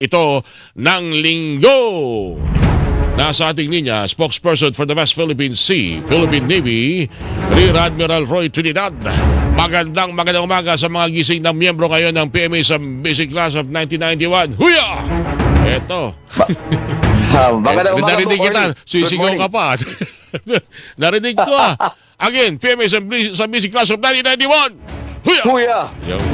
ito ng linggo. Nasa ating linya, spokesperson for the West Philippine Sea, Philippine Navy, Rear Admiral Roy Trinidad. Magandang magandang umaga sa mga gising na miyembro ngayon ng PMA sa Basic Class of 1991. Huya! Eto. Ah, magandang Eh, umaga Narinig kita, sisigaw ka pa. Narinig ko ah. Again, PMA sa, sa Basic Class of 1991. Huya! Kuya, Yung,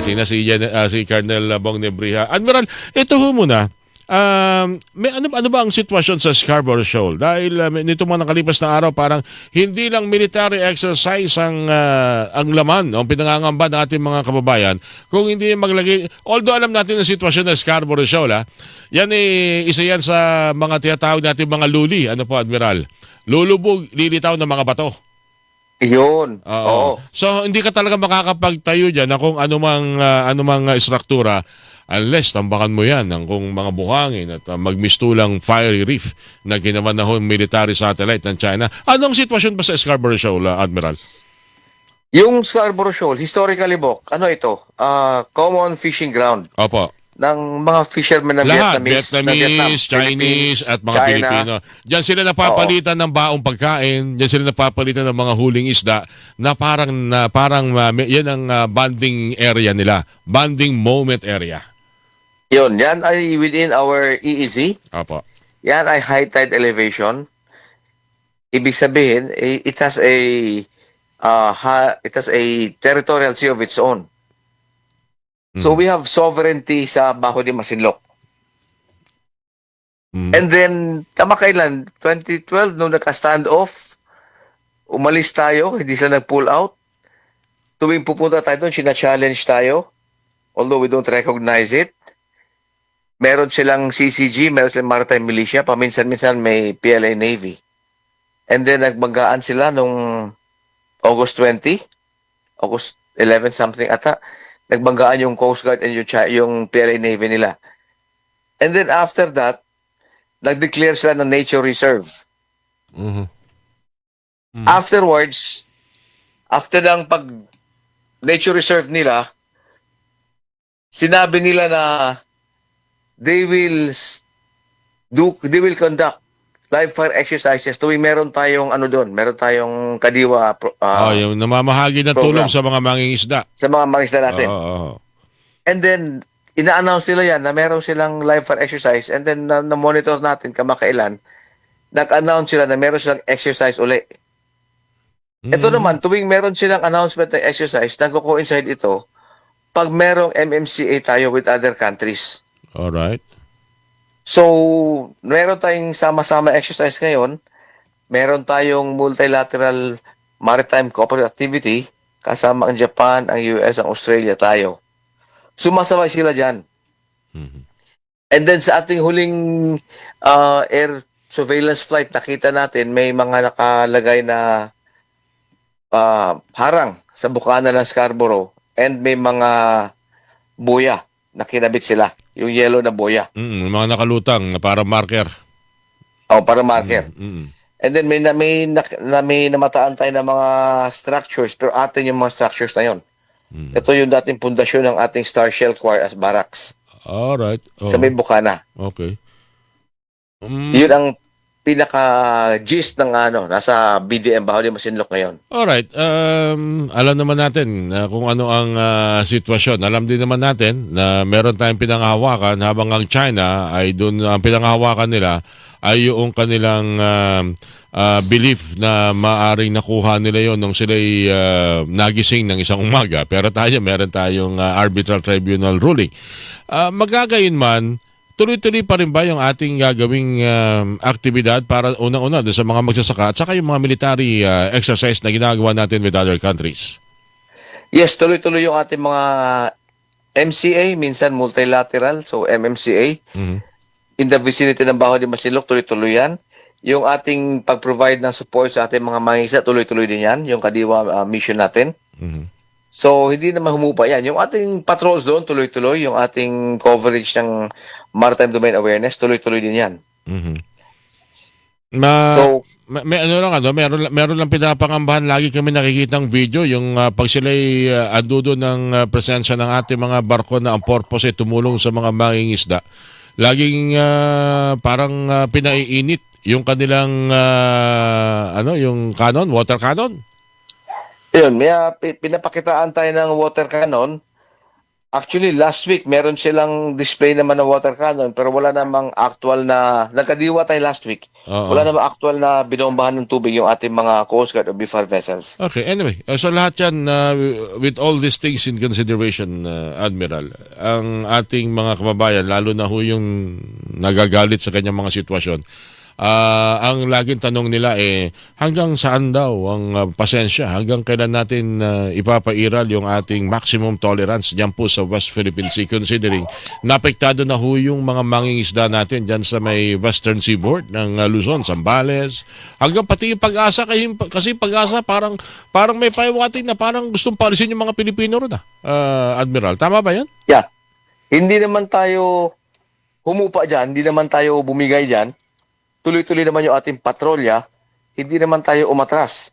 kasi na si, Jan, ah, si Colonel Bong Nebriha. Admiral, ito ho muna. Um, may ano, ano ba ang sitwasyon sa Scarborough Shoal? Dahil uh, nito mga nakalipas na araw, parang hindi lang military exercise ang, ah, ang laman, ang pinangangamba ng ating mga kababayan. Kung hindi maglagay, although alam natin ang sitwasyon ng Scarborough Shoal, ha, yan eh, isa yan sa mga tinatawag natin mga luli. Ano po, Admiral? Lulubog, lilitaw ng mga bato. Yun. Oo. So hindi ka talaga makakapagtayo diyan na kung anumang uh, anumang uh, struktura unless tambakan mo 'yan ng kung mga buhangin at uh, magmistulang fiery reef na ginawa na yung military satellite ng China. Anong sitwasyon ba sa Scarborough Shoal, uh, Admiral? Yung Scarborough Shoal, historically, Bok, ano ito? Ah, common fishing ground Opo. Ng mga fishermen ng Lahat, Vietnamese, ng Vietnamese, Vietnam, Chinese, at mga China. Pilipino. Diyan sila napapalitan ng baong pagkain, diyan sila napapalitan ng mga huling isda na parang na parang uh, yan ang uh, bonding area nila, bonding moment area. Yun, yan ay within our EEZ. Opo. Yan ay high tide elevation. Ibig sabihin, eh, it has a uh, ha, it has a territorial sea of its own. So we have sovereignty sa Baho de Masinloc. Mm. And then, kamakailan, 2012, nung naka-stand off, umalis tayo, hindi sila nag-pull out. Tuwing pupunta tayo doon, sina-challenge tayo. Although we don't recognize it. Meron silang CCG, meron silang Maritime Militia, paminsan-minsan may PLA Navy. And then, nagbanggaan sila nung August 20, August 11 something ata, nagbanggaan yung Coast Guard and yung, yung PLA Navy nila. And then after that, nag-declare sila ng nature reserve. Mhm. Mhm. Afterwards, after ng pag nature reserve nila, sinabi nila na they will do they will conduct live fire exercises tuwing meron tayong ano doon, meron tayong kadiwa pro- Oh, yung namamahagi ng tulong sa mga mangingisda. sa mga mangisda natin. Oo, oo. And then, ina-announce nila yan na meron silang live fire exercise and then na- na-monitor natin kamakailan, nag-announce sila na meron silang exercise uli. Ito Mm. naman, tuwing meron silang announcement ng exercise, nagko-coincide ito pag merong MMCA tayo with other countries. Alright. So, meron tayong sama-sama exercise ngayon, meron tayong multilateral maritime cooperative activity, kasama ang Japan, ang US, ang Australia tayo. Sumasabay sila dyan. Mhm. And then sa ating huling uh, air surveillance flight, nakita natin may mga nakalagay na uh, harang sa bukana ng Scarborough and may mga buya na kinabit sila. Yung yellow na buya. Mm, mga nakalutang na para marker. O, para marker. Mm. And then may, na, may, na, na, may namataan tayo ng mga structures pero atin yung mga structures na yon. Mm. Ito yung dating pundasyon ng ating Star Shell Choir as barracks Alright. Oh, sa may bukana. okay. Mm, Yun ang pinaka-gist ng ano, nasa BDM Baho de Masinloc ngayon. Alright. Um, alam naman natin na kung ano ang ah, sitwasyon. Alam din naman natin na meron tayong pinanghahawakan habang ang China ay doon ang pinanghahawakan nila ay yung kanilang um, ah, belief na maaring nakuha nila yon nung sila'y ah, nagising ng isang umaga. Pero tayo, meron tayong ah, arbitral tribunal ruling. Ah, magagayon man, tuloy-tuloy pa rin ba yung ating gagawing um, aktibidad para unang-una doon sa mga magsasaka at saka yung mga military uh, exercise na ginagawa natin with other countries? Yes, tuloy-tuloy yung ating mga MCA, minsan multilateral, so MMCA. Mhm. In the vicinity ng Baho de Masinloc, tuloy-tuloy yan. Yung ating pag-provide ng support sa ating mga mangisa, tuloy-tuloy din yan. Yung kadiwa uh, mission natin. Mhm. So, hindi naman humupa yan. Yung ating patrols doon, tuloy-tuloy. Yung ating coverage ng maritime domain awareness, tuloy-tuloy din yan. Mhm. Ma, So, may, may ano lang ano, meron meron lang pinapangambahan lagi kami nakikitang video yung ah, pag sila ay uh, andudo ng ah, presensya ng ating mga barko na ang purpose ay tumulong sa mga mangingisda. Laging ah, parang ah, pinaiinit yung kanilang ah, ano, yung cannon, water cannon. yun, may pi- pinapakitaan tayo ng water cannon. Actually, last week, meron silang display naman ng water cannon, pero wala namang actual na, nagkadiwa tayo last week. Oo. Wala namang actual na binombahan ng tubig yung ating mga Coast Guard o BFAR vessels. Okay, anyway, uh, so lahat yan, uh, with all these things in consideration, uh, Admiral, ang ating mga kababayan, lalo na ho yung nagagalit sa kanyang mga sitwasyon, ah, ang laging tanong nila eh, hanggang saan daw ang uh, pasensya? Hanggang kailan natin uh, ipapairal yung ating maximum tolerance dyan po sa West Philippine Sea, considering napektado na ho yung mga mangingisda natin dyan sa may western seaboard ng uh, Luzon, Zambales, hanggang pati yung pag-asa kasi, kasi pag-asa parang parang may pahiwatig na parang gustong palisin yung mga Pilipino ron ah. Ah, Admiral, tama ba 'yan? Yeah. Hindi naman tayo humupa dyan, hindi naman tayo bumigay dyan. Tuloy-tuloy naman yung ating patrolya, hindi naman tayo umatras.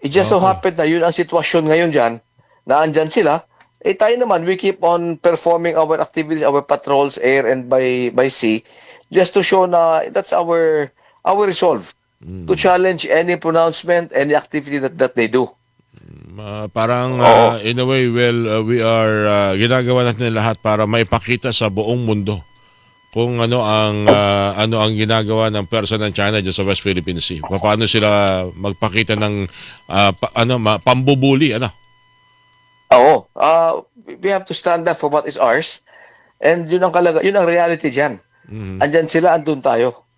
It just so Okay. happened na yun ang sitwasyon ngayon dyan, na andyan sila, eh tayo naman, we keep on performing our activities, our patrols, air and by by sea, just to show na that's our our resolve to challenge any pronouncement, any activity that, that they do. Ah, parang Oo. ah, in a way well uh, we are ah, ginagawa natin lahat para maipakita sa buong mundo kung ano ang ah, ano ang ginagawa ng person ng China dyan sa West Philippine Sea. Paano sila magpakita ng ah, pa- ano ma- pambubuli ano? Oo. Uh, we have to stand up for what is ours. And yun ang kalaga, yun ang reality dyan. Mhm. Andyan sila, andun tayo.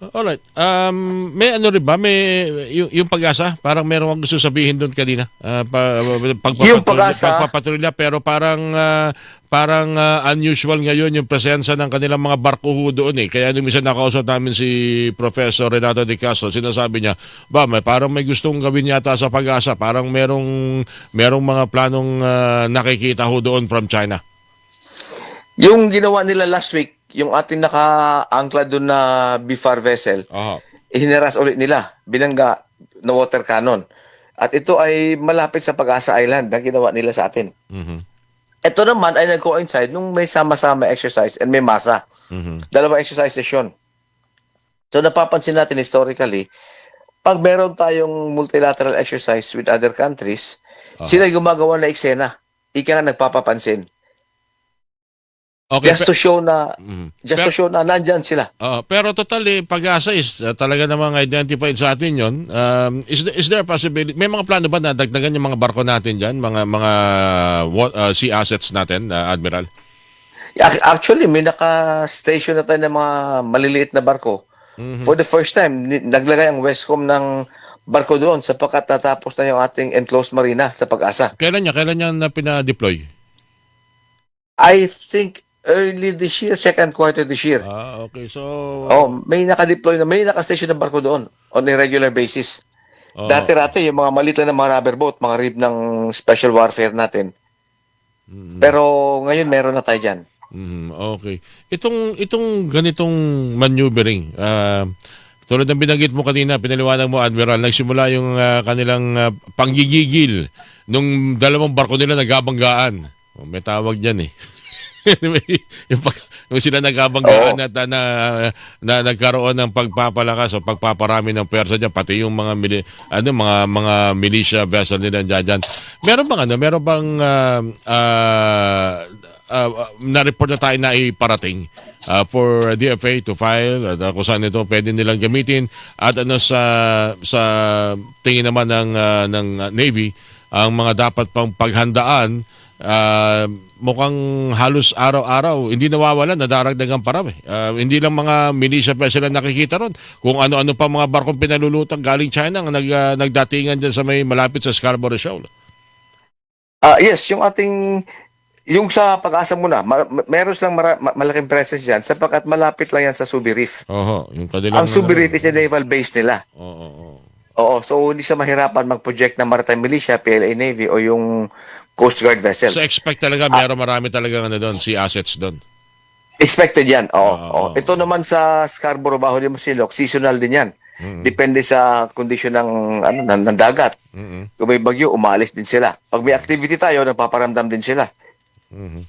Alright. Um, may ano rin ba? May yung, yung pag-asa? Parang meron akong gusto sabihin doon kanina. Ah, pa, pagpapatrolya- Yung pag-asa? Pagpapatrolya, pero parang ah, parang ah, unusual ngayon yung presensya ng kanilang mga barko ho doon eh. Kaya nung minsan nakausap namin si Professor Renato de Castro, sinasabi niya, ba, may parang may gustong gawin yata sa pag-asa. Parang merong merong mga planong ah, nakikita ho doon from China. Yung ginawa nila last week, yung ating naka-angkla doon na BFAR vessel, Aha. ihinaras ulit nila, binangga na water cannon. At ito ay malapit sa Pag-asa Island na ginawa nila sa atin. Mhm. Ito naman ay nag-coincide nung may sama-sama exercise and may masa. Mhm. Dalawang exercises yun. So napapansin natin historically, pag meron tayong multilateral exercise with other countries, Aha. sila gumagawa na eksena. Ika nga nagpapapansin. Okay. just to show na Mhm. just Pero- to show na nandyan sila. Oo, pero totally, pag-asa is uh, talaga namang identified sa atin yon. Um, is, is there a possibility? May mga plano ba na dagdagan yung mga barko natin dyan? Mga, mga uh, sea assets natin, uh, Admiral? Ac- Actually, may naka-station na tayo ng mga maliliit na barko. Mhm. For the first time, naglagay ang Westcom ng barko doon sapagkat natapos na yung ating enclosed marina sa pag-asa. Kailan niya? Kailan niya na pina-deploy? I think early this year, second quarter this year. Ah, okay. So, Oh, may naka-deploy na, may naka-station na barko doon on a regular basis. oo. Dati-rati, yung mga maliit lang na mga rubber boat, mga rib ng special warfare natin. Mhm. Pero ngayon, meron na tayo dyan. Mhm, okay. Itong itong ganitong maneuvering, ah, tulad ng binanggit mo kanina, pinaliwanag mo Admiral, nagsimula yung ah, kanilang ah, panggigigil nung dalawang barko nila nagabanggaan. Oh, may tawag diyan eh. yung, pag, yung sila nagabanggaan at ah, na, na, nagkaroon ng pagpapalakas o pagpaparami ng pwersa diyan pati yung mga mili, ano mga mga militia vessel nila diyan. Meron bang ano, meron bang ah, ah, ah, na-report na tayo na iparating ah, for DFA to file at ah, kung saan ito pwede nilang gamitin at ano sa sa tingin naman ng ah, ng Navy ang mga dapat pang paghandaan ah, mukhang halos araw-araw hindi nawawalan nadaragdagan pa raw eh. Ah, hindi lang mga militia vessel ang nakikita ron kung ano-ano pa mga barkong pinalulutang galing China ang nag, ah, nagdatingan dyan sa may malapit sa Scarborough Shoal. Ah, yes, yung ating yung sa pag-asa muna, ma- meron silang mara- ma- malaking presence diyan sapagkat malapit lang yan sa Subi Reef. Oho, yung kanilang Ang Subi Reef is a naval base nila. Oo, oo. Oo, so hindi siya mahirapan mag-project ng Maritime Militia, PLA Navy o yung Coast Guard vessels. So expect talaga meron marami talaga ano doon, si assets doon. Expected yan. Oo. Oo. oo. Ito naman sa Scarborough, Baho de Masilok, seasonal din yan. Mm-mm. Depende sa kondisyon ng, ano, ng, ng dagat. Mm-mm. Kung may bagyo, umalis din sila. Pag may activity tayo, napaparamdam din sila. Mhm.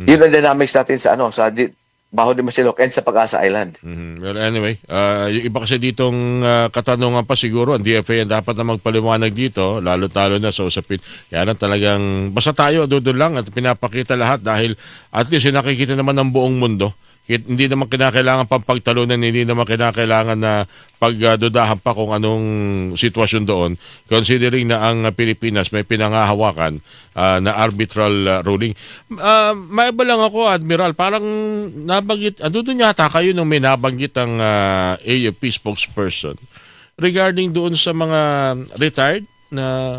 Mm. Yun ang dynamics natin sa ano, sa di, Baho de Masilok and sa Pag-asa Island. Mhm. Well, anyway, uh, yung iba kasi ditong uh, katanungan pa siguro, ang DFA ang dapat na magpaliwanag dito, lalo-talo na sa usapin. Kaya lang talagang, basta tayo, doon lang at pinapakita lahat dahil at least yung nakikita naman ng buong mundo. Hindi naman kinakailangan pang pagtalunan, hindi naman kinakailangan na pagdudahan pa kung anong sitwasyon doon. Considering na ang Pilipinas may pinangahawakan ah, na arbitral ah, ruling. Uh, may iba lang ako, Admiral, parang nabanggit, ano doon yata kayo nung may nabanggit ang ah, AFP spokesperson regarding doon sa mga retired na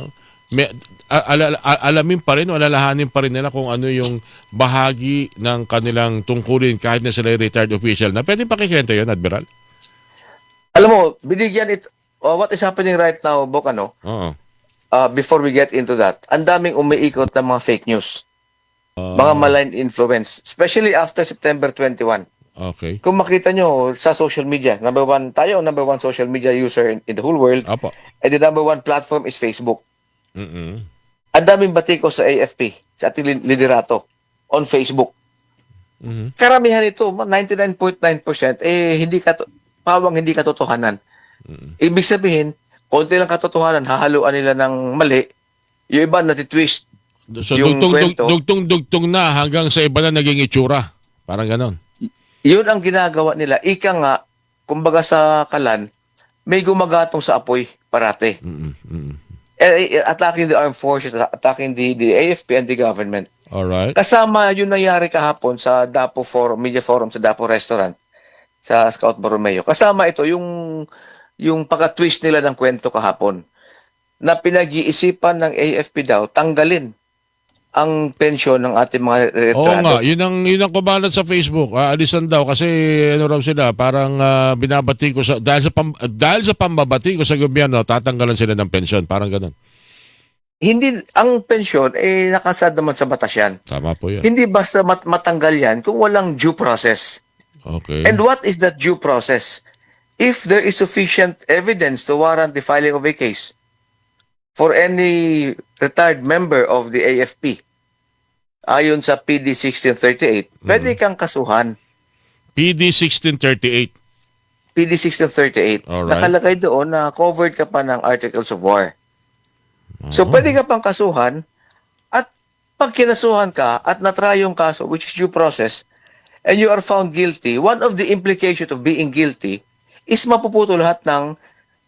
may, a- ala- a- alamin pa rin o alalahanin pa rin nila kung ano yung bahagi ng kanilang tungkulin kahit na sila retired official na pwede pakikwento yun, Admiral? Alam mo, binigyan it, uh, what is happening right now, Bok, ano, Oo. uh, before we get into that, ang daming umiikot ng mga fake news, Ah, mga malign influence, especially after September 21. Okay. Kung makita nyo sa social media, number one, tayo number one social media user in, in the whole world, Apo. and the number one platform is Facebook. Mm-mm. Ang daming batiko sa AFP, sa ating li- liderato, on Facebook. Mhm. Karamihan ito, 99.9%, eh, hindi ka, pawang hindi katotohanan. Mm-mm. Ibig sabihin, konti lang katotohanan, hahaluan nila ng mali, yung iba natitwist. So, Yung dugtong, dug- kwento- dugtong, dugtong na hanggang sa iba na naging itsura. Parang ganon. Yun ang ginagawa nila. Ika nga, kumbaga sa kalan, may gumagatong sa apoy parate. Mm-mm. Mm-mm. Eh, eh, attacking the armed forces, attacking the, the AFP and the government. Alright. Kasama yung nangyari kahapon sa Dapo Forum, Media Forum sa Dapo Restaurant sa Scout Borromeo. Kasama ito yung yung pagka-twist nila ng kwento kahapon na pinag-iisipan ng AFP daw tanggalin ang pensyon ng ating mga Oo retirado. nga, yun ang, yun ang kumalat sa Facebook. Ah, alisan daw kasi ano raw sila, parang ah, binabati ko sa, dahil sa, pam, dahil sa pambabati ko sa gobyerno, tatanggalan sila ng pensyon. Parang ganon. Hindi, ang pensyon, eh, nakasad naman sa batas yan. Tama po yan. Hindi basta mat- matanggal yan kung walang due process. Okay. And what is that due process? If there is sufficient evidence to warrant the filing of a case for any retired member of the AFP, ayon sa PD 1638, pwede kang kasuhan. PD 1638. PD 1638. Alright. Nakalagay doon na covered ka pa ng Articles of War. So, Oo. pwede ka pang kasuhan at pag kinasuhan ka at natry yung kaso, which is due process, and you are found guilty, one of the implications of being guilty is mapuputo lahat ng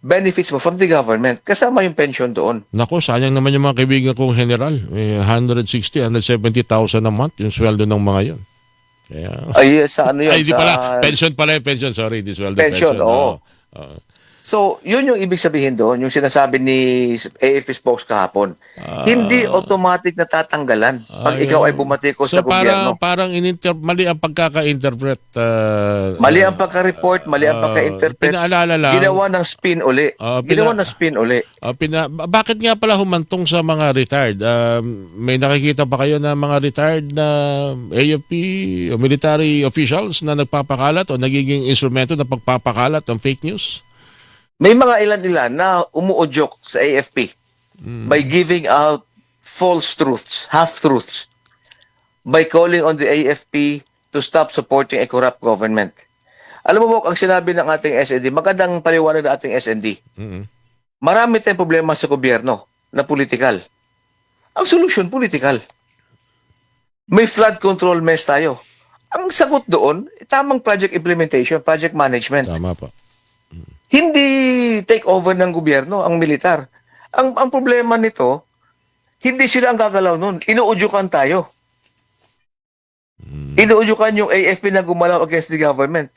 benefits mo from the government. Kasama yung pension doon. Nako, sayang naman yung mga kaibigan kong general. May 160, 170,000 a month yung sweldo ng mga yon. Kaya, Ay, sa ano yun? ay, di sa- pala. Pension pala yung pension. Sorry, di sweldo Pension, pension. oo. Oo. So, yun yung ibig sabihin doon, yung sinasabi ni AFP spokes kahapon. Ah. Hindi automatic na tatanggalan pag Ay, ikaw ay oo. bumati ko So sa gobyerno. parang, parang ininter, mali ang pagkaka-interpret. ah, Mali ah, ang pagka-report, mali ang ah, pagka-interpret. Pinaalala lang. Ginawa ng spin uli. Ginawa pina- ng spin uli. Ah, pina, ba- bakit nga pala humantong sa mga retired? Ah, may nakikita pa kayo na mga retired na AFP o military officials na nagpapakalat o nagiging instrumento ng pagpapakalat ng fake news? May mga ilan-ilan na umuudyok sa AFP Mm. by giving out false truths, half-truths, by calling on the AFP to stop supporting a corrupt government. Alam mo, Bok, ang sinabi ng ating SND, magandang paliwanag ng ating SND, Mm-mm. marami tayong problema sa gobyerno na politikal. Ang solusyon, politikal. May flood control mess tayo. Ang sagot doon, tamang project implementation, project management. Tama po. Hindi take over ng gobyerno ang militar. Ang ang problema nito, hindi sila ang gagalaw nun. Inuudyukan tayo. Mm. Inuudyukan yung AFP na gumalaw against the government.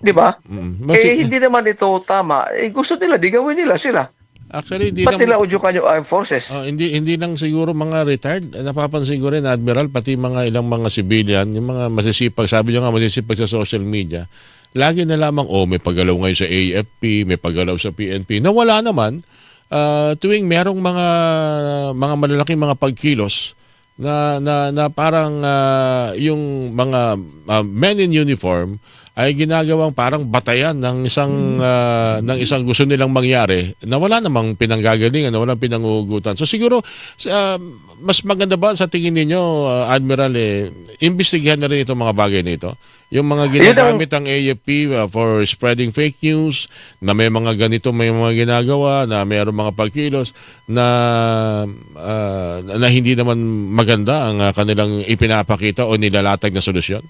Di ba? Mm. Eh, hindi naman ito tama. Eh, gusto nila, di gawin nila sila. Actually, hindi lang, nila udyukan yung armed forces? Oh, hindi hindi lang siguro mga retired, napapansin ko rin admiral pati mga ilang mga civilian, yung mga masisipag, sabi niyo nga masisipag sa social media. Lagi na lamang oh may paggalaw ngayon sa AFP, may paggalaw sa PNP. Nawala naman ah, tuwing merong mga mga malalaking mga pagkilos na na, na parang ah, yung mga ah, men in uniform ay ginagawang parang batayan ng isang ah, ng isang gusto nilang mangyari na wala namang pinanggagalingan, na walang pinangugutan. So siguro sa- mas maganda ba sa tingin ninyo ah, Admiral eh imbestigahan na rin itong mga bagay na ito? Yung mga ginagamit ang AFP uh, for spreading fake news, na may mga ganito, may mga ginagawa, na mayroong mga pagkilos, na, uh, na hindi naman maganda ang uh, kanilang ipinapakita o nilalatag na solusyon?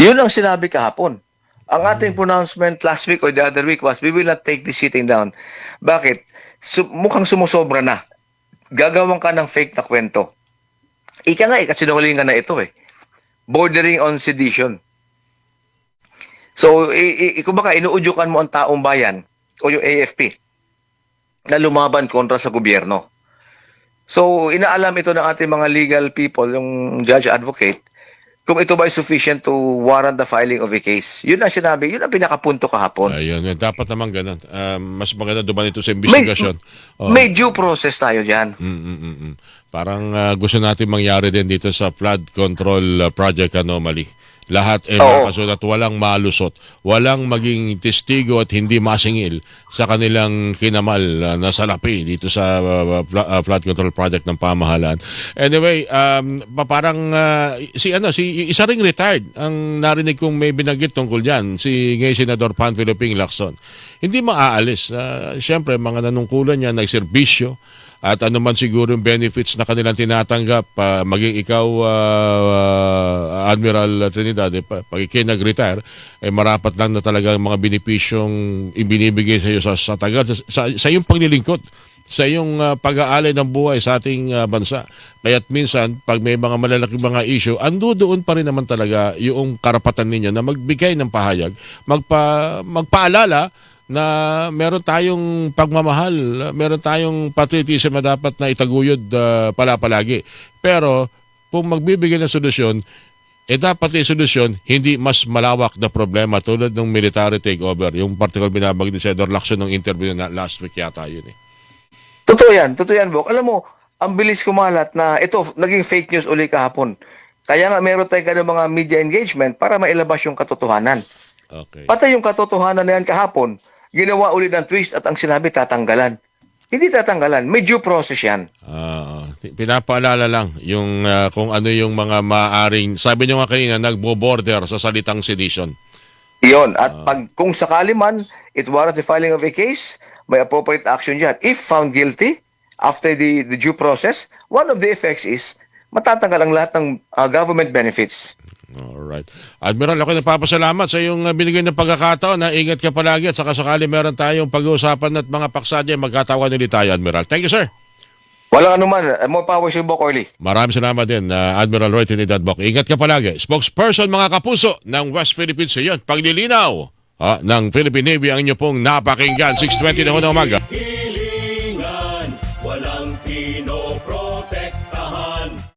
Yun ang sinabi kahapon. Ang ating pronouncement last week or the other week was, we will not take this sitting down. Bakit? Su- mukhang sumusobra na. Gagawin ka ng fake na kwento. Ika nga, ikasinungalingan na ito eh. Bordering on sedition. So, i- i- kumbaga, inuudyukan mo ang taong bayan o yung AFP na lumaban kontra sa gobyerno. So, inaalam ito ng ating mga legal people, yung judge advocate, kung ito ba sufficient to warrant the filing of a case. Yun ang sinabi, yun ang pinakapunto kahapon. Ayun, yun. dapat naman ganun. Um, mas maganda duman ito sa investigasyon. Oo. May due process tayo dyan. Mm, mm, mm, mm. Parang uh, gusto natin mangyari din dito sa flood control uh, project anomaly. Lahat ay Oo. makasulat, walang malusot, walang maging testigo at hindi masingil sa kanilang kinamal uh, na salapi dito sa uh, fla- uh, flood control project ng pamahalaan. Anyway, um, pa- parang uh, si ano si isa ring retired ang narinig kong may binanggit tungkol diyan si ngayon senador Panfilo Ping Lacson. Hindi maaalis. Uh, Siyempre, mga nanungkulan niya nagserbisyo at ano man siguro yung benefits na kanilang tinatanggap, ah, maging ikaw, ah, Admiral Trinidad, eh, pa- pag ikay nag-retire, eh, marapat lang na talaga mga benepisyong ibinibigay sa iyo sa, sa tagal, sa, sa, sa iyong paglilingkod, sa iyong ah, pag-aalay ng buhay sa ating ah, bansa. Kaya't minsan, pag may mga malalaking mga issue, ando doon pa rin naman talaga yung karapatan ninyo na magbigay ng pahayag, magpa, magpaalala na meron tayong pagmamahal, meron tayong patriotism na dapat na itaguyod uh, pala palagi. Pero kung magbibigay ng solusyon, eh dapat yung solusyon hindi mas malawak na problema tulad ng military takeover. Yung particular binabag ni Senator Lacson ng interview na last week yata yun eh. Totoo yan, totoo yan, Bok. Alam mo, ang bilis kumalat na ito, naging fake news uli kahapon. Kaya nga meron tayong ganun mga media engagement para mailabas yung katotohanan. Okay. Patay yung katotohanan na yan kahapon, ginawa uli ng twist at ang sinabi tatanggalan. Hindi tatanggalan, may due process yan. Ah, pinapaalala lang yung ah, kung ano yung mga maaring, sabi nyo nga kanina, nagbo-border sa salitang sedition. Iyon. At pag kung sakali man, it warrants the filing of a case, may appropriate action dyan. If found guilty, after the, the due process, one of the effects is matatanggal ang lahat ng uh, government benefits. Alright. Admiral, ako napapasalamat sa iyong uh, binigay na pagkakataon na ingat ka palagi at saka sakali meron tayong pag-uusapan at mga paksa dyan, magkatawa ulit tayo, Admiral. Thank you, sir. Walang anuman. Uh, More power sa Bok Orly. Maraming salamat din, uh, Admiral Roy Trinidad Bok. Ingat ka palagi. Spokesperson mga kapuso ng West Philippines sa iyon. Paglilinaw ah, ng Philippine Navy ang inyo pong napakinggan. 6.20 na ho ng umaga.